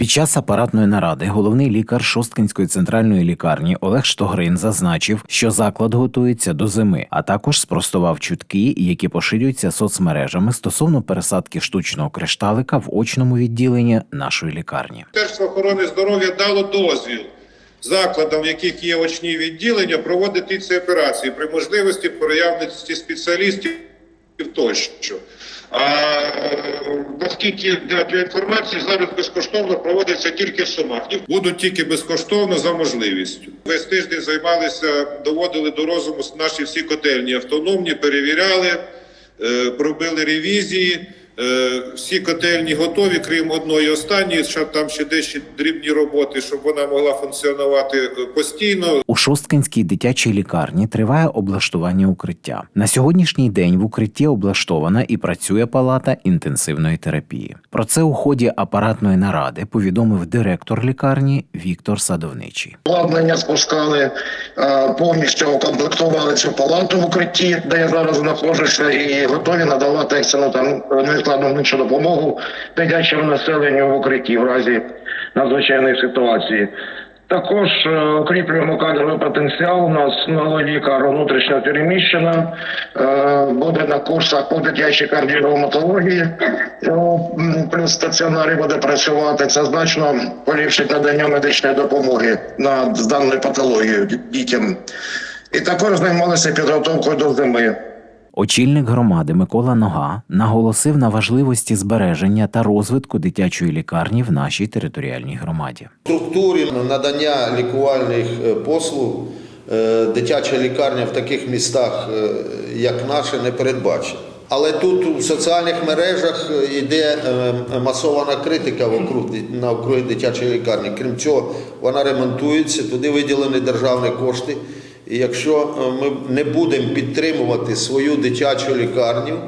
Під час апаратної наради головний лікар Шосткинської центральної лікарні Олег Штогрин зазначив, що заклад готується до зими, а також спростував чутки, які поширюються соцмережами стосовно пересадки штучного кришталика в очному відділенні нашої лікарні. Міністерство охорони здоров'я дало дозвіл закладам, в яких є очні відділення, проводити ці операції при можливості проявності спеціалістів тощо. А е, наскільки для, для інформації зараз безкоштовно проводиться тільки в Сумах. Будуть тільки безкоштовно за можливістю. Весь тиждень займалися, доводили до розуму наші всі котельні автономні, перевіряли, е, пробили ревізії. Е, Всі котельні готові, крім одної останньої, що там ще дещо дрібні роботи, щоб вона могла функціонувати е, постійно. У Шосткинській дитячій лікарні триває облаштування укриття. На сьогоднішній день в укритті облаштована і працює палата інтенсивної терапії. Про це у ході апаратної наради повідомив директор лікарні Віктор Садовничий. обладнання спускали, е, повністю укомплектували цю палату в укритті, де я зараз знаходжуся, і готові надавати екстрену там невідкладну медичну допомогу дитячому населенню в укритті в разі надзвичайної ситуації. Також е, укріплюємо кадровий потенціал. У нас лікар внутрішньо переміщена, е, буде на курсах по дитячій кардіоревматології, е, плюс стаціонарі буде працювати. Це значно поліпшить надання медичної допомоги на з даною патологією дітям. І також займалися підготовкою до зими. Очільник громади Микола Нога наголосив на важливості збереження та розвитку дитячої лікарні в нашій територіальній громаді. структурі надання лікувальних е, послуг е, дитяча лікарня в таких містах, е, як наше, не передбачена. Але тут у соціальних мережах йде масована критика вокруг ди- навкруги дитячої лікарні. Крім цього, вона ремонтується, туди виділені державні кошти. І якщо е, ми не будемо підтримувати свою дитячу лікарню,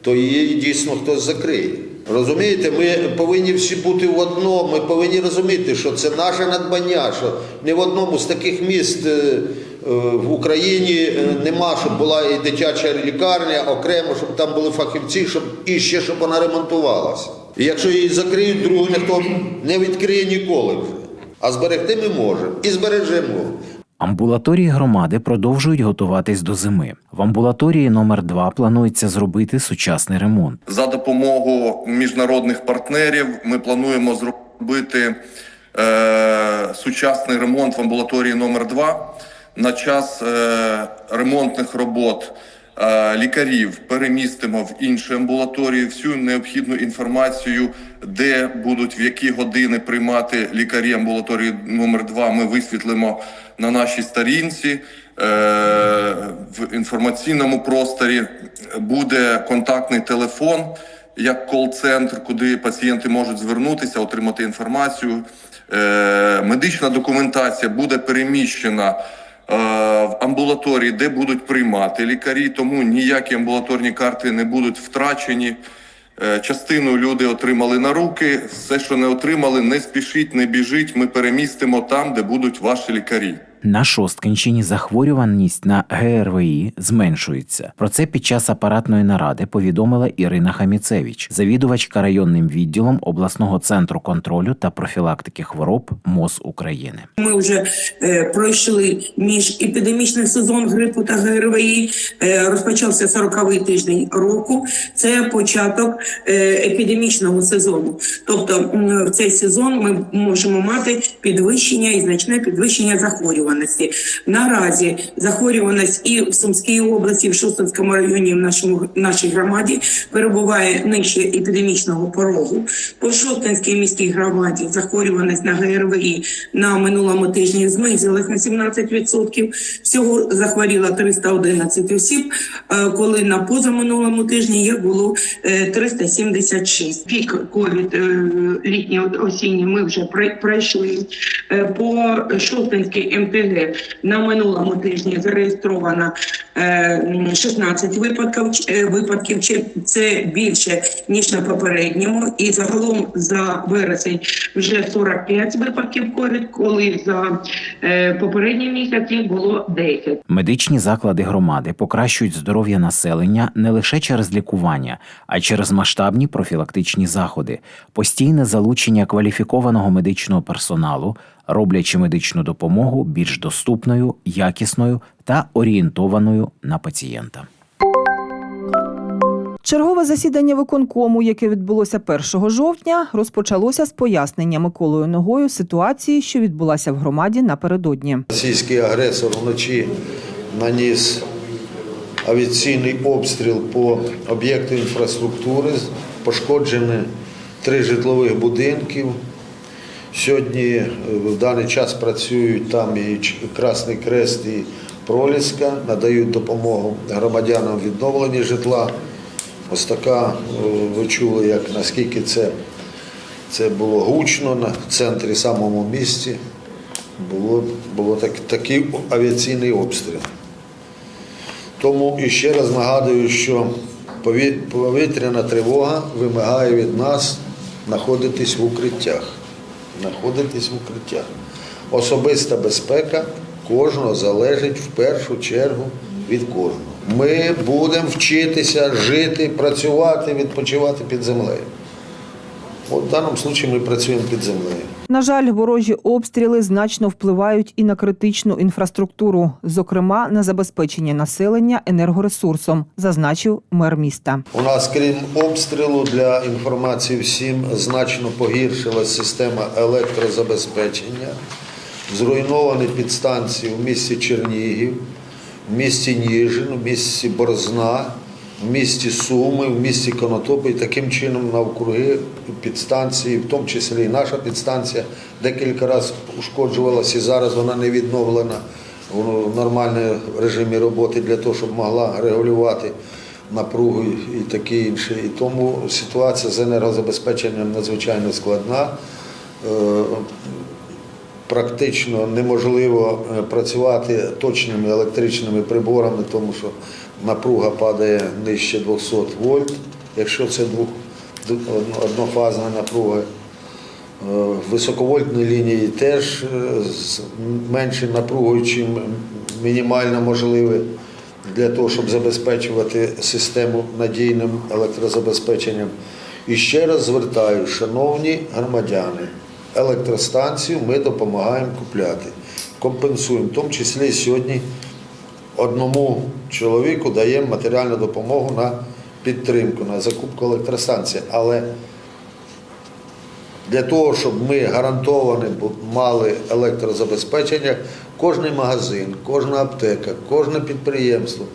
то її дійсно хтось закриє. Розумієте, ми повинні всі бути в одному. Ми повинні розуміти, що це наше надбання, що не в одному з таких міст е, е, в Україні нема, щоб була і дитяча лікарня окремо, щоб там були фахівці, щоб і ще щоб вона ремонтувалася. І якщо її закриють, другу ніхто не відкриє ніколи вже. А зберегти ми можемо і збережемо. Амбулаторії громади продовжують готуватись до зими. В амбулаторії номер 2 планується зробити сучасний ремонт. За допомогою міжнародних партнерів ми плануємо зробити е, сучасний ремонт в амбулаторії номер 2 На час е, ремонтних робот е, лікарів перемістимо в інші амбулаторії всю необхідну інформацію, де будуть в які години приймати лікарі амбулаторії номер 2 Ми висвітлимо на нашій сторінці. Е, в інформаційному просторі буде контактний телефон як кол-центр, куди пацієнти можуть звернутися, отримати інформацію. Е, Медична документація буде переміщена е, в амбулаторії, де будуть приймати лікарі, тому ніякі амбулаторні карти не будуть втрачені. Е, Частину люди отримали на руки. Все, що не отримали, не спішіть, не біжіть. Ми перемістимо там, де будуть ваші лікарі. На Шосткинщині захворюваність на ГРВІ зменшується. Про це під час апаратної наради повідомила Ірина Хаміцевич, завідувачка районним відділом обласного центру контролю та профілактики хвороб МОЗ України. Ми вже е, пройшли між епідемічний сезон грипу та ГРВІ. Е, розпочався 40-й тиждень року. Це початок е, епідемічного сезону. Тобто в цей сезон ми можемо мати підвищення і значне підвищення захворюваності. Наразі захворюваність і в Сумській області, і в Шостинському районі, в нашому нашій громаді перебуває нижче епідемічного порогу. По Шостинській міській громаді захворюваність на ГРВІ на минулому тижні знизилась на 17%. Всього захворіло 311 осіб, е, коли на позаминулому тижні їх було е, 376. Пік ковід е, літній осінній ми вже пройшли. Е, По Шостинській МТГ на минулому тижні зареєстровано е, 16 випадків, е, випадків, це більше ніж на попередньому. І загалом за вересень вже 45 випадків ковід, коли за е, попередні місяці було 10. Медичні заклади громади покращують здоров'я населення не лише через лікування, а й через масштабні профілактичні заходи, постійне залучення кваліфікованого медичного персоналу, роблячи медичну допомогу більш доступною, якісною та орієнтованою на пацієнта. Чергове засідання виконкому, яке відбулося 1 жовтня, розпочалося з пояснення Миколою Ногою ситуації, що відбулася в громаді напередодні. Російський агресор вночі наніс авіаційний обстріл по об'єкту інфраструктури, пошкоджені три житлових будинків. Сьогодні е, в даний час працюють там і Красний Крест, і Проліска, надають допомогу громадянам в відновленні житла. Ось така, е, ви чули, як наскільки це, це було гучно на центрі самому місті. Було, було так, такий авіаційний обстріл. Тому і ще раз нагадую, що повітряна тривога вимагає від нас знаходитись в укриттях. Знаходитись в укриттях. Особиста безпека кожного залежить в першу чергу від кожного. Ми будемо вчитися жити, працювати, відпочивати під землею. От в даному випадку ми працюємо під землею. На жаль, ворожі обстріли значно впливають і на критичну інфраструктуру, зокрема на забезпечення населення енергоресурсом, зазначив мер міста. У нас, крім обстрілу, для інформації всім значно погіршилась система електрозабезпечення. Зруйновані підстанції в місті Чернігів, в місті Ніжин, в місті Борзна, в місті Суми, в місті Конотопи. І таким чином навкруги підстанції, в тому числі і наша підстанція, декілька разів ушкоджувалася і зараз вона не відновлена в нормальному режимі роботи для того, щоб могла регулювати напругу і таке інше. І тому ситуація з енергозабезпеченням надзвичайно складна. Е, Практично неможливо е, працювати точними електричними приборами, тому що напруга падає нижче 200 вольт, якщо це однофазна напруга. Е, Високовольтні лінії теж е, з меншою напругою, чим мінімально можливе для того, щоб забезпечувати систему надійним електрозабезпеченням. І ще раз звертаю, шановні громадяни, електростанцію ми допомагаємо купляти, компенсуємо, в тому числі сьогодні одному чоловіку даємо матеріальну допомогу на підтримку, на закупку електростанції. Але для того, щоб ми гарантовано мали електрозабезпечення, кожен магазин, кожна аптека, кожне підприємство.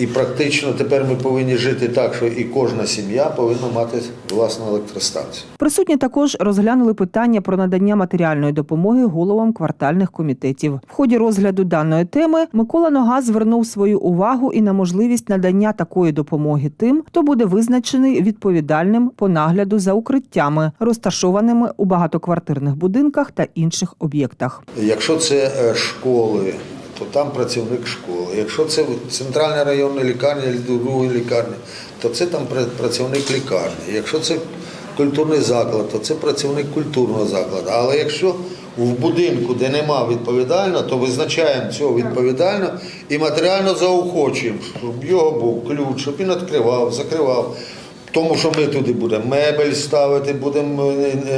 І практично тепер ми повинні жити так, що і кожна сім'я повинна мати власну електростанцію. Присутні також розглянули питання про надання матеріальної допомоги головам квартальних комітетів. В ході розгляду даної теми Микола Нога звернув свою увагу і на можливість надання такої допомоги тим, хто буде визначений відповідальним по нагляду за укриттями, розташованими у багатоквартирних будинках та інших об'єктах. Якщо це е, школи, то там працівник школи. Якщо це центральна районна лікарня або другої лікарні, то це там працівник лікарні. Якщо це культурний заклад, то це працівник культурного закладу. Але якщо в будинку, де нема відповідального, то визначаємо цього відповідально і матеріально заохочуємо, щоб його був ключ, щоб він відкривав, закривав. Тому що ми туди будемо мебель ставити, будемо е, е,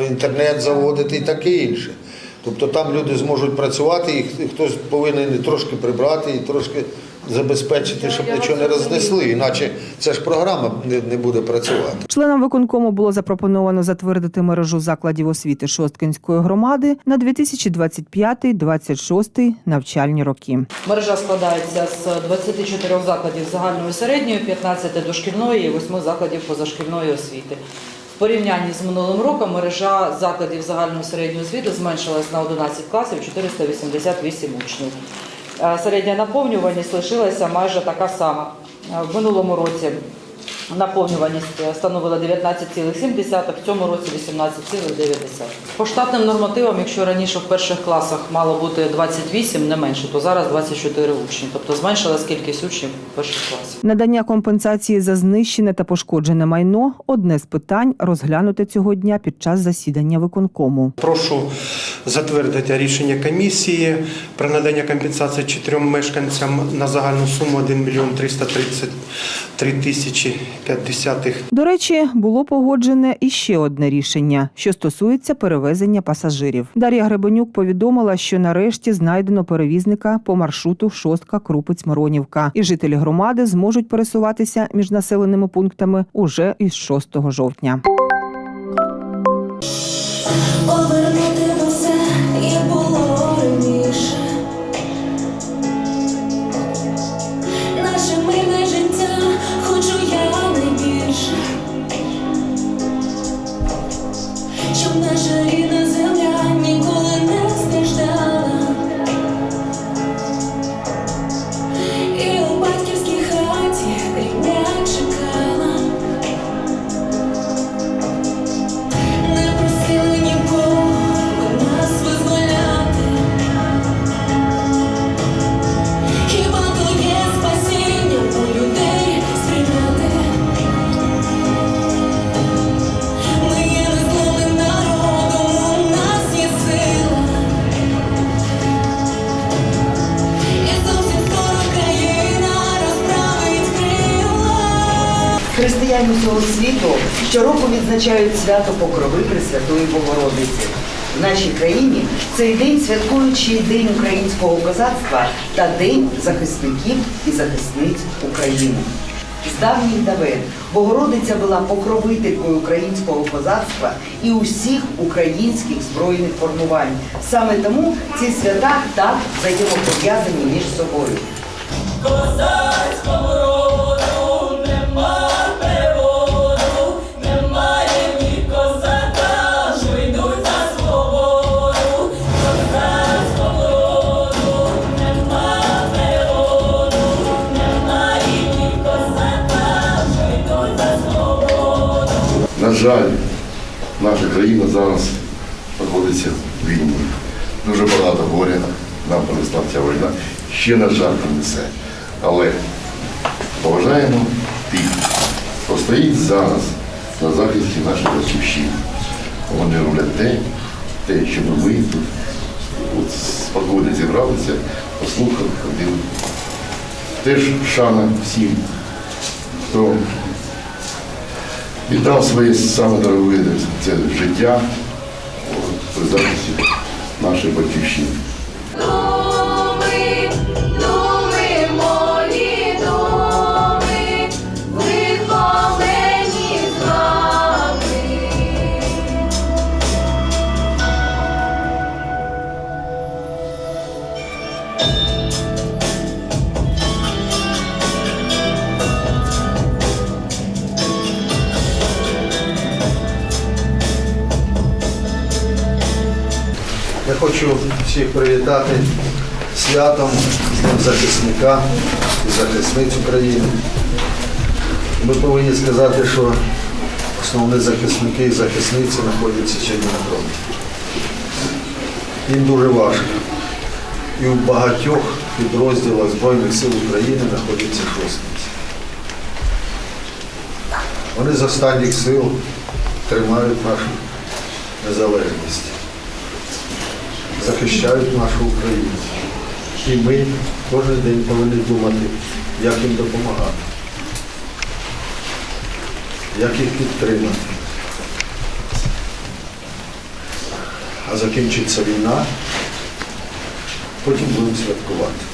е, інтернет заводити і таке інше. Тобто там люди зможуть працювати, і хтось повинен трошки прибрати, і трошки забезпечити, щоб нічого не рознесли. Іначе ця ж програма не, буде працювати. Членам виконкому було запропоновано затвердити мережу закладів освіти Шосткинської громади на 2025-26 навчальні роки. Мережа складається з 24 закладів загальної середньої, 15 дошкільної і 8 закладів позашкільної освіти. В порівнянні з минулим роком мережа закладів загальної середньої освіти зменшилась на 11 класів 488 учнів. Е, Середня наповнюваність лишилася майже така сама. Е, В минулому році Наповнюваність е, становила 19,7, в цьому році 18,9. По штатним нормативам, якщо раніше в перших класах мало бути 28, не менше, то зараз 24 учні. Тобто зменшилась кількість учнів в перших класах. Надання компенсації за знищене та пошкоджене майно одне з питань розглянуте цього дня під час засідання виконкому. Прошу затвердити рішення комісії про надання компенсації чотирьом мешканцям на загальну суму 1 мільйон 333 тисячі 50 До речі, було погоджене і ще одне рішення, що стосується перевезення пасажирів. Дар'я Гребенюк повідомила, що нарешті знайдено перевізника по маршруту Шостка Крупець Миронівка, і жителі громади зможуть пересуватися між населеними пунктами уже із 6 жовтня. Християни всього світу щороку відзначають свято Покрови Пресвятої Богородиці. В нашій країні цей день святкуючи День українського козацтва та День захисників і захисниць України. З давніх давен Богородиця була покровителькою українського козацтва і усіх українських збройних формувань. Саме тому ці свята так взаємопов'язані між собою. На жаль, наша країна зараз знаходиться в війні. Дуже багато горя нам принесла ця війна. Ще, на жаль, принесе. Але поважаємо тих, хто стоїть зараз на захисті нашої батьківщини. Вони роблять те, те, що ми тут от, спокійно зібралися, послухали, ходили. Теж шана всім, хто віддав своє саме дороге це життя при захисті нашої батьківщини. Всіх привітати святом з Днем захисника і захисниць України. Ми повинні сказати, що основні захисники і захисниці знаходяться сьогодні на фронті. Їм дуже важко. І у багатьох підрозділах Збройних сил України знаходяться шостниці. Вони з останніх сил тримають нашу незалежність захищають нашу Україну. І ми кожен день повинні думати, як їм допомагати, як їх підтримати. А закінчиться війна, потім будемо святкувати.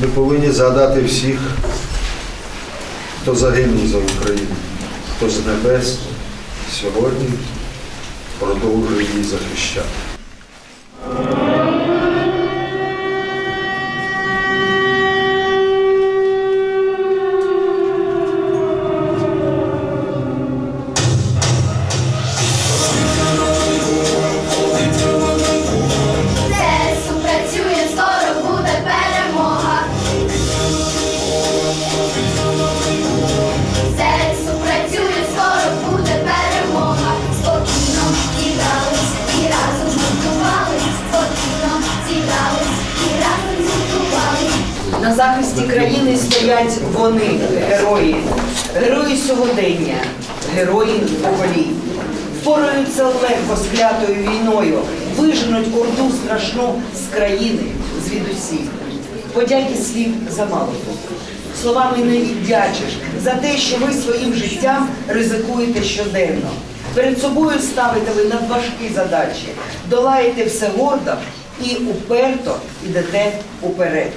Ми повинні згадати всіх, хто загинув за Україну, хто з небес сьогодні продовжує її захищати. Вони, герої, герої сьогодення, герої поколінь. Впораються легко з клятою війною, виженуть орду страшну з країни, звідусіль. Подяки слів замало. Словами не віддячиш за те, що ви своїм життям ризикуєте щоденно. Перед собою ставите ви надважкі задачі, долаєте все гордо і уперто йдете уперед.